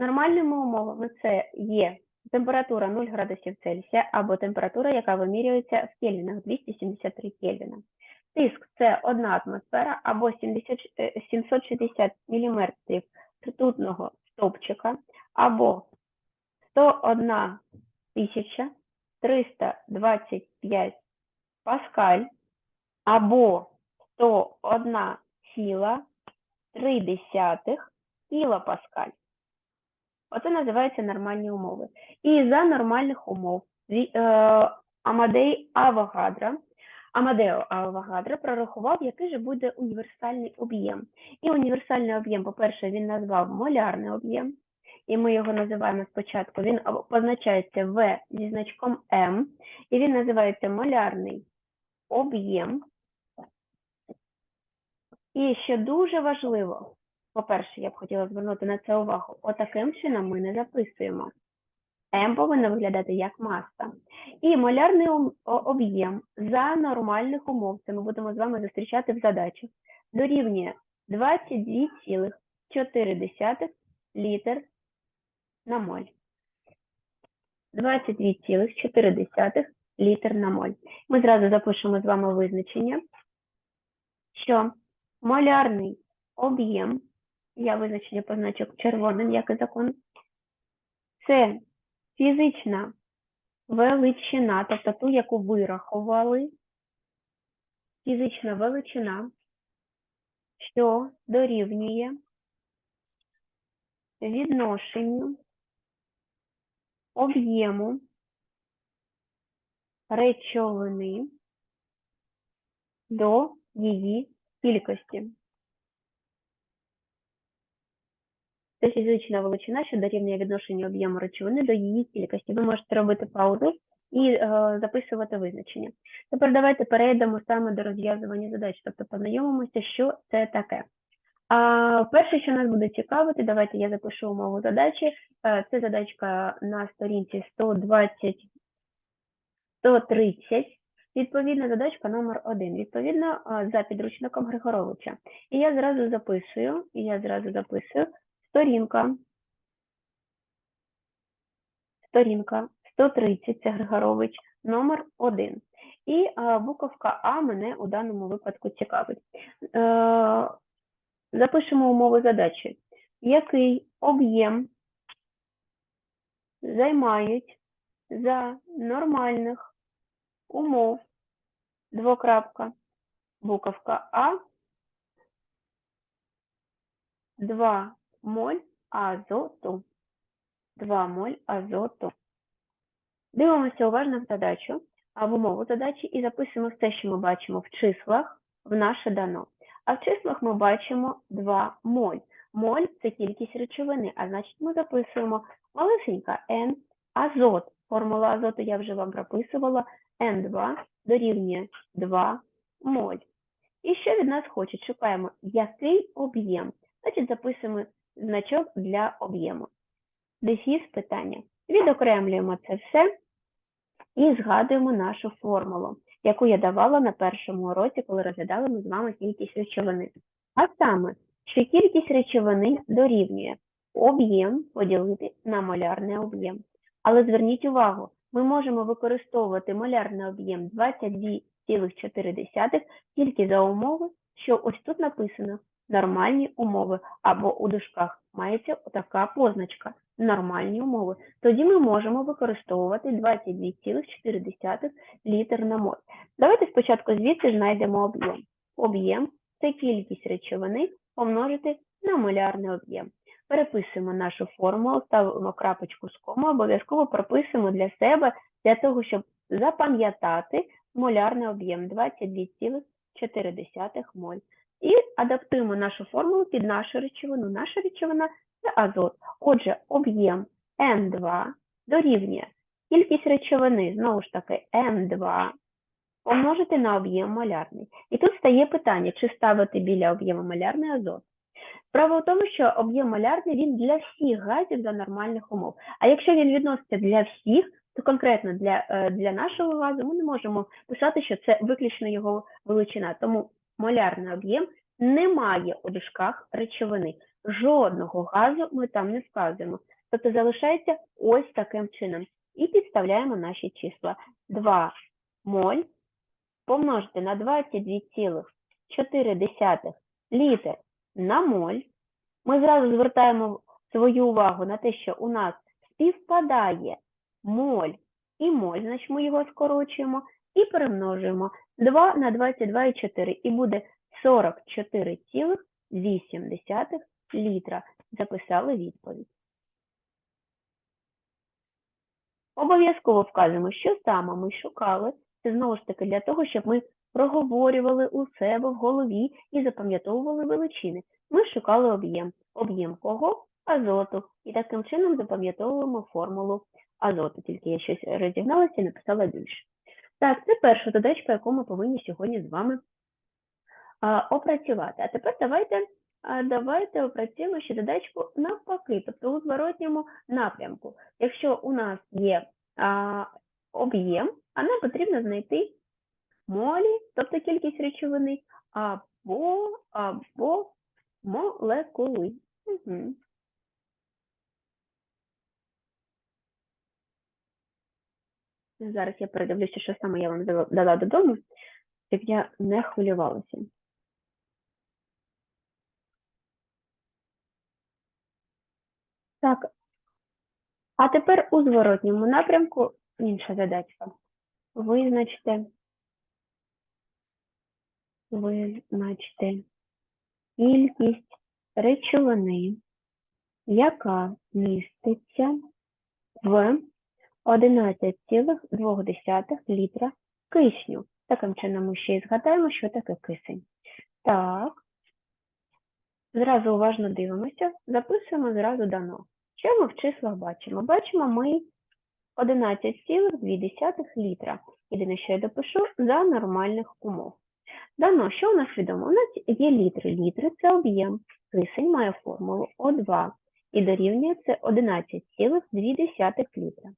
Нормальними умовами це є температура 0 градусів Цельсія або температура, яка вимірюється в кельвінах 273 Кельвіна. Тиск це 1 атмосфера або 70, е, 760 мм ртутного стовпчика або 101 325 паскаль або 101 ціла 3 кілопаскаль. Оце називаються нормальні умови. І за нормальних умов е, Амадей Авогадро, Амадео Авогадро прорахував, який же буде універсальний об'єм. І універсальний об'єм, по-перше, він назвав молярний об'єм, і ми його називаємо спочатку. Він позначається В зі значком М, і він називається молярний об'єм. І що дуже важливо, по-перше, я б хотіла звернути на це увагу. Отаким чином ми не записуємо. М повинно виглядати як маса. І молярний об'єм за нормальних умов, це ми будемо з вами зустрічати в задачах, дорівнює 22,4 літр на моль. 22,4 літр на моль. Ми зразу запишемо з вами визначення, що молярний об'єм, я визначення позначу червоним, як і закон, це фізична величина, тобто ту, яку вирахували, фізична величина, що дорівнює відношенню об'єму речовини до її кількості. Це фізична величина, що дорівнює відношенню об'єму речовини до її кількості. Ви можете робити паузу і е, записувати визначення. Тепер давайте перейдемо саме до розв'язування задач, тобто познайомимося, що це таке. А перше, що нас буде цікавити, давайте я запишу умову задачі. Е, Це задачка на сторінці 120, 130. Відповідна задачка номер 1. Відповідно, е, за підручником Григоровича. І я зразу записую, і я зразу записую сторінка. Сторінка 130, це Григорович, номер 1. І е, буковка А мене у даному випадку цікавить. Е, запишемо умови задачі. Який об'єм займають за нормальних умов двокрапка, буковка А, 2 моль азоту. 2 моль азоту. Дивимося уважно в задачу, в умову задачі і записуємо все, що ми бачимо в числах, в наше дано. А в числах ми бачимо 2 моль. Моль – це кількість речовини, а значить ми записуємо малесенька N, азот. Формула азоту я вже вам прописувала. N2 дорівнює 2 моль. І що від нас хочуть? Шукаємо, який об'єм. Значить, записуємо значок для об'єму. Дефіс питання. Відокремлюємо це все і згадуємо нашу формулу, яку я давала на першому уроці, коли розглядали ми з вами кількість речовини. А саме, що кількість речовини дорівнює об'єм поділити на молярний об'єм. Але зверніть увагу, ми можемо використовувати молярний об'єм 22,4 тільки за умови, що ось тут написано нормальні умови, або у дужках мається така позначка нормальні умови. Тоді ми можемо використовувати 22,4 літр на моль. Давайте спочатку звідси знайдемо об'єм. Об'єм це кількість речовини помножити на молярний об'єм. Переписуємо нашу формулу, ставимо крапочку з кому, обов'язково прописуємо для себе, для того, щоб запам'ятати молярний об'єм 22,4 моль. І адаптуємо нашу формулу під нашу речовину. Наша речовина це азот. Отже, об'єм N2 дорівнює кількість речовини, знову ж таки, N2 помножити на об'єм малярний. І тут стає питання, чи ставити біля об'єму малярний азот. Справа в тому, що об'єм малярний він для всіх газів за нормальних умов. А якщо він відноситься для всіх, то конкретно для, е, для нашого газу ми не можемо писати, що це виключно його величина. Тому молярний об'єм немає у дужках речовини. Жодного газу ми там не вказуємо. Тобто залишається ось таким чином. І підставляємо наші числа. 2 моль помножити на 22,4 літр на моль. Ми зразу звертаємо свою увагу на те, що у нас співпадає моль і моль, значить ми його скорочуємо, і перемножуємо 2 на 22,4 і буде 44,8 літра. Записали відповідь. Обов'язково вказуємо, що саме ми шукали. Це знову ж таки для того, щоб ми проговорювали у себе в голові і запам'ятовували величини. Ми шукали об'єм. Об'єм кого? Азоту. І таким чином запам'ятовуємо формулу азоту. Тільки я щось розігналася і написала більше. Так, це перша задачка, яку ми повинні сьогодні з вами а, опрацювати. А тепер давайте, а, давайте опрацюємо ще задачку навпаки, тобто у зворотньому напрямку. Якщо у нас є об'єм, а нам потрібно знайти молі, тобто кількість речовини, або, або молекули. Угу. Зараз я передивлюся, що саме я вам дала- додому, щоб я не хвилювалася. Так. А тепер у зворотньому напрямку інша задачка. Визначте, визначте кількість речовини, яка міститься в 11,2 літра кисню. Таким чином ми ще й згадаємо, що таке кисень. Так, зразу уважно дивимося, записуємо зразу дано. Що ми в числах бачимо? Бачимо ми 11,2 літра. Єдине, що я допишу, за нормальних умов. Дано, що у нас відомо? У нас є літри. Літри – це об'єм. Кисень має формулу О2 і дорівнює це 11,2 літра.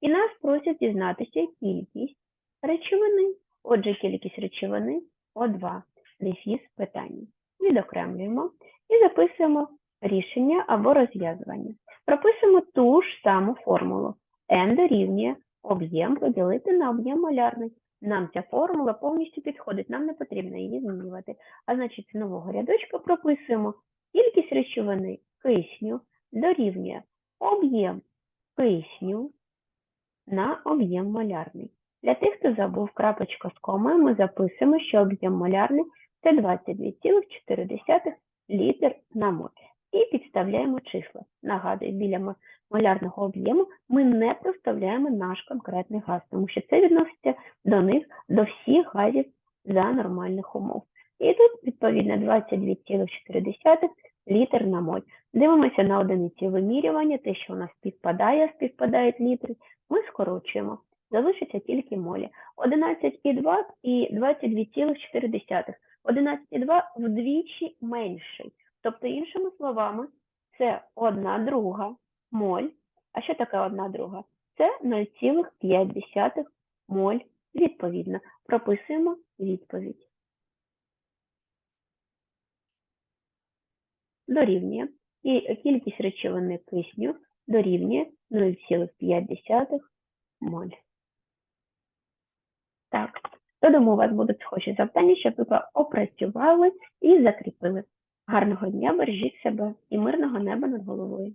І нас просять дізнатися кількість речовини. Отже, кількість речовини О2. Дефіс питання. Відокремлюємо і записуємо рішення або розв'язування. Прописуємо ту ж саму формулу. N дорівнює об'єм поділити на об'єм молярний. Нам ця формула повністю підходить, нам не потрібно її змінювати. А значить, з нового рядочка прописуємо кількість речовини кисню дорівнює об'єм кисню на об'єм молярний. Для тих, хто забув крапочка з комою, ми записуємо, що об'єм молярний це 22,4 літр на моль. І підставляємо числа. Нагадую, біля молярного об'єму ми не проставляємо наш конкретний газ, тому що це відноситься до них, до всіх газів за нормальних умов. І тут, відповідно, 22,4 літр на моль. Дивимося на одиниці вимірювання, те, що у нас співпадає, співпадають літри, ми скорочуємо. Залишиться тільки молі. 11,2 і 22,4. 11,2 вдвічі менший. Тобто, іншими словами, це одна друга моль. А що таке одна друга? Це 0,5 моль відповідно. Прописуємо відповідь. Дорівнює. І кількість речовини кисню дорівнює 0,5 моль. Так, додому у вас будуть схожі завдання, щоб ви опрацювали і закріпили. Гарного дня, бережіть себе і мирного неба над головою.